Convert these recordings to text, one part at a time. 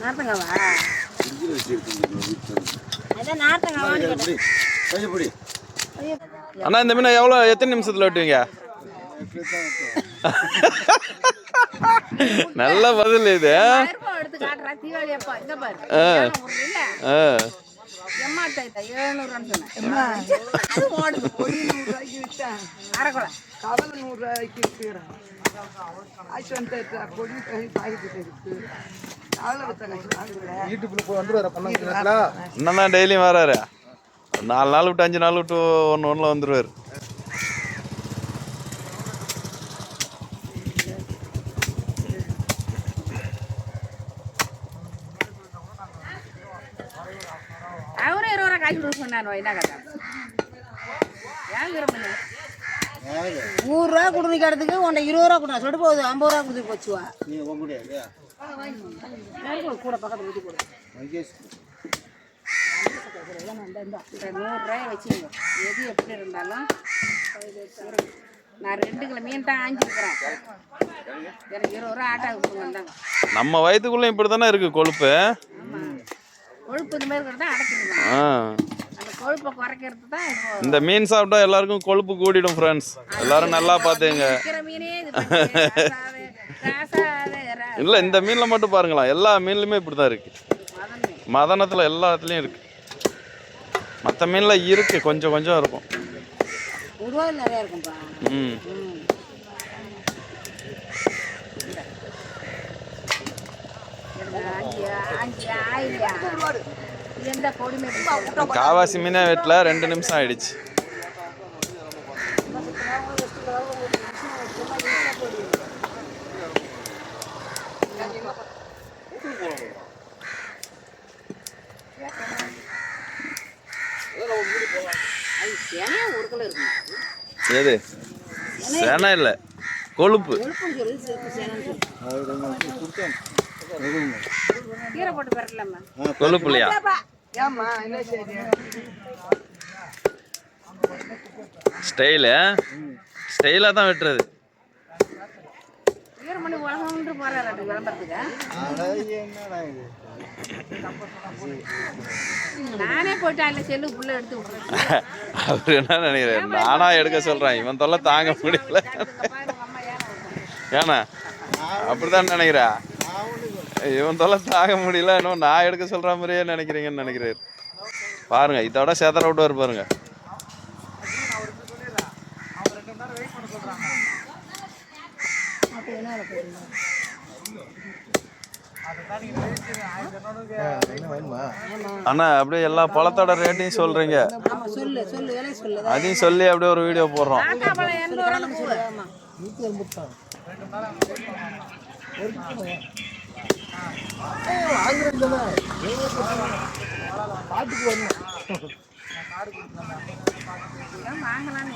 நார்த்தங்காவா அதான் நார்த்தங்காவான்னு கேட்டேன் அண்ணா இந்த மீனை எவ்வளோ எத்தனை நிமிஷத்தில் வெட்டுவீங்க? நல்ல பதில் இது தான் டெய்லியும் வராரு? நாலு நாள் விட்டு அஞ்சு நாள் விட்டு ஒன்று ஒன்றில் வந்துடுவார் அவரும் இருபது ரூபா காய்ச்சி கொடுக்க சொன்னார் என்ன கதை? நூறுரூவா கொடுக்க இடத்துக்கு உன்னை இருபது ரூபா கொடுங்க சொல்லிட்டு போகுது ஐம்பது ரூபா கொடுத்து போச்சுவா கூட கொடு மகேஷ் இந்த நூறுரூவாயை வச்சுங்க எது எப்படி இருந்தாலும் இரு. நான் ரெண்டு கிலோ மீன் தான் ஆஞ்சிருக்கிறேன் எனக்கு இருபது ரூபா ஆட்டாவுக்கு கொடுங்க வந்தாங்க நம்ம வயிற்றுக்குள்ளேயும் இப்படி தானே இருக்குது கொழுப்பு கொழுப்பு இந்த மாதிரி இருக்கிறத அந்த கொழுப்பை குறைக்கிறது தான் இப்போ இந்த மீன் சாப்பிட்டா எல்லாருக்கும் கொழுப்பு கூடிடும் ஃப்ரெண்ட்ஸ் எல்லாரும் நல்லா பார்த்துங்க இல்லை இந்த மீனில் மட்டும் பாருங்களா எல்லா மீன்லையுமே இப்படி தான் இருக்குது. மதனத்தில் எல்லாத்துலேயும் இருக்குது மற்ற மீனில் இருக்குது கொஞ்சம் கொஞ்சம் இருக்கும். ம். காவாசி மீனே வெட்டில் ரெண்டு நிமிஷம் ஆயிடுச்சு. அது சேனையா ஒரு கிலோ இருக்கும் எது சேனா இல்லை. கொழுப்பு. கொழுப்பு இல்லையா? ஸ்டைலு ஸ்டைலாக தான் வெட்டுறது. கீரை மணி உலகம்ன்ட்டு போறாரு அது விளம்பரத்துக்கு. என்னடா இது? நானே போயிட்டு அதில் செல்லு புள்ள எடுத்து விட்றேன் அவர் என்ன நினைக்கிறாரு? நானா எடுக்க சொல்கிறேன் இவன் தொல்லை தாங்க முடியல. ஏண்ணா அப்படிதான் நினைக்கிறா. இவன் தொல்லை தாங்க முடியல. இன்னும் நான் எடுக்க சொல்ற மாதிரியே நினைக்கிறீங்கன்னு நினைக்கிறாரு பாருங்க இதோட சேதர விட்டு பாருங்க. அண்ணா அப்படியே எல்லா பழத்தோட ரேட்டையும் சொல்றீங்க. அதையும் சொல்லி அப்படியே ஒரு வீடியோ போடுறோம். பாட்டுக்கு வரணும் வாங்கலாம்னு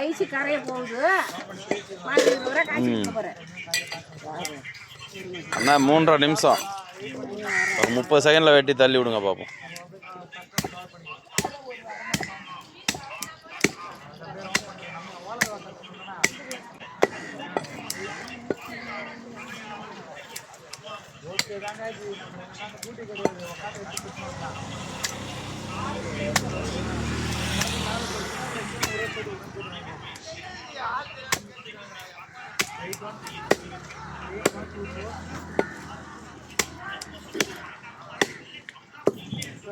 ஐஸு கரைய போகுது. காய்ச்சி அண்ணா மூன்றரை நிமிஷம். ஒரு முப்பது செகண்டில் வெட்டி தள்ளி விடுங்க பார்ப்போம்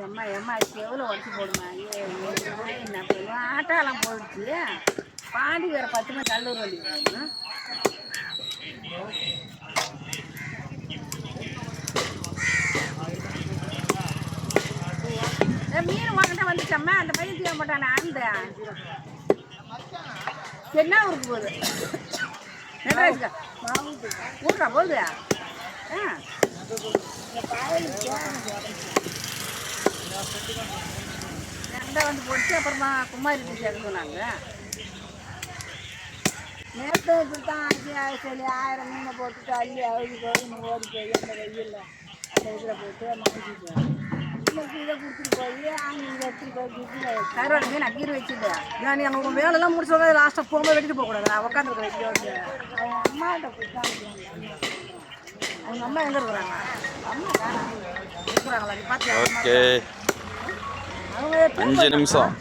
எம்மா எம்மா செவில் உடச்சி போடுமா? என்ன பண்ணுவோம் ஆட்டாலாம் போயிடுச்சு பாண்டி வேற பத்து மணி கல்லூர் வந்துருக்காங்க அடிச்சோம்னா அந்த பையன் தீர மாட்டான் ஆழ்ந்த என்ன ஊருக்கு போகுது? நடராஜ்கா ஊர்ரா போகுது? ஆ. சண்டை வந்து போட்டு அப்புறமா குமாரி சேர்ந்து நாங்கள் நேற்று இப்படித்தான் ஆச்சு சொல்லி ஆயிரம் மீனை போட்டுட்டு அள்ளி அழுகி போய் ஓடி போய் அந்த வெயிலில். அந்த இதில் போட்டு மாட்டிட்டு நான் எங்களுக்கு வேலைலாம் முடிச்சவங்க லாஸ்ட்டாக போகும்போது வெட்டிட்டு போகக்கூடாது நான் உட்காந்துருக்க வெளியே அம்மாட்ட அவங்க அம்மா எங்கே இருக்கிறாங்க? அஞ்சு நிமிஷம்.